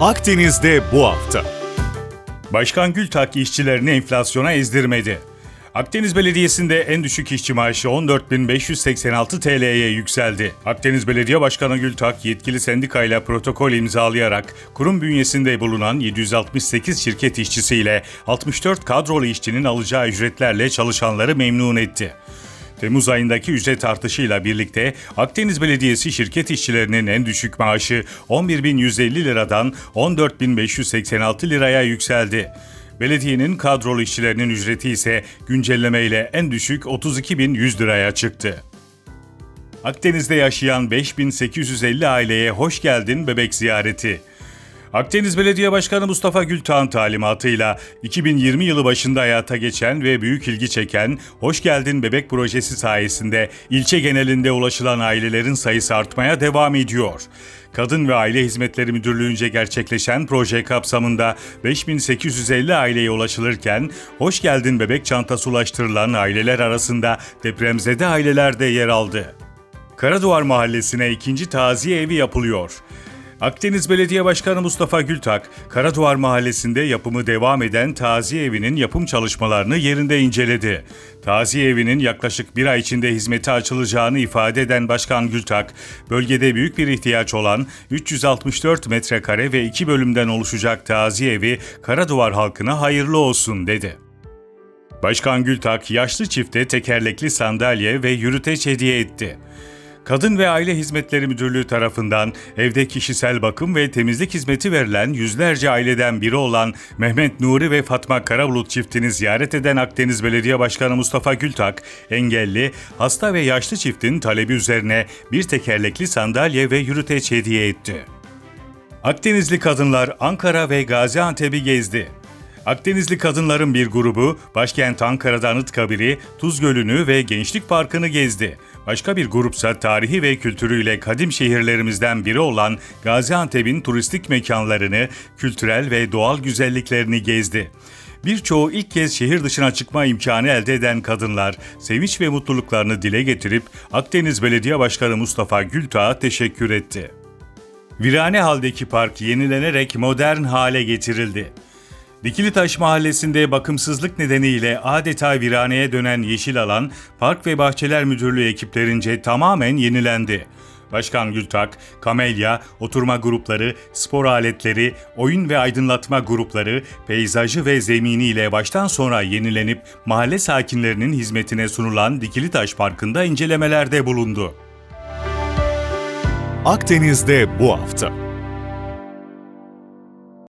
Akdeniz'de bu hafta. Başkan Gültak işçilerini enflasyona ezdirmedi. Akdeniz Belediyesi'nde en düşük işçi maaşı 14.586 TL'ye yükseldi. Akdeniz Belediye Başkanı Gültak yetkili sendikayla protokol imzalayarak kurum bünyesinde bulunan 768 şirket işçisiyle 64 kadrolu işçinin alacağı ücretlerle çalışanları memnun etti. Temmuz ayındaki ücret artışıyla birlikte Akdeniz Belediyesi şirket işçilerinin en düşük maaşı 11.150 liradan 14.586 liraya yükseldi. Belediyenin kadrolu işçilerinin ücreti ise güncellemeyle en düşük 32.100 liraya çıktı. Akdeniz'de yaşayan 5850 aileye hoş geldin bebek ziyareti. Akdeniz Belediye Başkanı Mustafa Gültağ'ın talimatıyla 2020 yılı başında hayata geçen ve büyük ilgi çeken Hoş Geldin Bebek projesi sayesinde ilçe genelinde ulaşılan ailelerin sayısı artmaya devam ediyor. Kadın ve Aile Hizmetleri Müdürlüğü'nce gerçekleşen proje kapsamında 5850 aileye ulaşılırken Hoş Geldin Bebek çantası ulaştırılan aileler arasında depremzede aileler de yer aldı. Karaduvar Mahallesi'ne ikinci taziye evi yapılıyor. Akdeniz Belediye Başkanı Mustafa Gültak, Karaduvar Mahallesi'nde yapımı devam eden taziye evinin yapım çalışmalarını yerinde inceledi. Taziye evinin yaklaşık bir ay içinde hizmete açılacağını ifade eden Başkan Gültak, bölgede büyük bir ihtiyaç olan 364 metrekare ve iki bölümden oluşacak taziye evi Karaduvar halkına hayırlı olsun dedi. Başkan Gültak yaşlı çifte tekerlekli sandalye ve yürüteç hediye etti. Kadın ve Aile Hizmetleri Müdürlüğü tarafından evde kişisel bakım ve temizlik hizmeti verilen yüzlerce aileden biri olan Mehmet Nuri ve Fatma Karabulut çiftini ziyaret eden Akdeniz Belediye Başkanı Mustafa Gültak, engelli, hasta ve yaşlı çiftin talebi üzerine bir tekerlekli sandalye ve yürüteç hediye etti. Akdenizli kadınlar Ankara ve Gaziantep'i gezdi. Akdenizli kadınların bir grubu başkent Ankara'da Anıtkabir'i, Tuz Gölü'nü ve Gençlik Parkı'nı gezdi. Başka bir grupsa tarihi ve kültürüyle kadim şehirlerimizden biri olan Gaziantep'in turistik mekanlarını, kültürel ve doğal güzelliklerini gezdi. Birçoğu ilk kez şehir dışına çıkma imkanı elde eden kadınlar sevinç ve mutluluklarını dile getirip Akdeniz Belediye Başkanı Mustafa Gültağ'a teşekkür etti. Virane haldeki park yenilenerek modern hale getirildi. Dikilitaş Mahallesi'nde bakımsızlık nedeniyle adeta viraneye dönen yeşil alan, Park ve Bahçeler Müdürlüğü ekiplerince tamamen yenilendi. Başkan Gültak, kamelya, oturma grupları, spor aletleri, oyun ve aydınlatma grupları, peyzajı ve zeminiyle baştan sona yenilenip mahalle sakinlerinin hizmetine sunulan Dikilitaş Parkı'nda incelemelerde bulundu. Akdeniz'de bu hafta.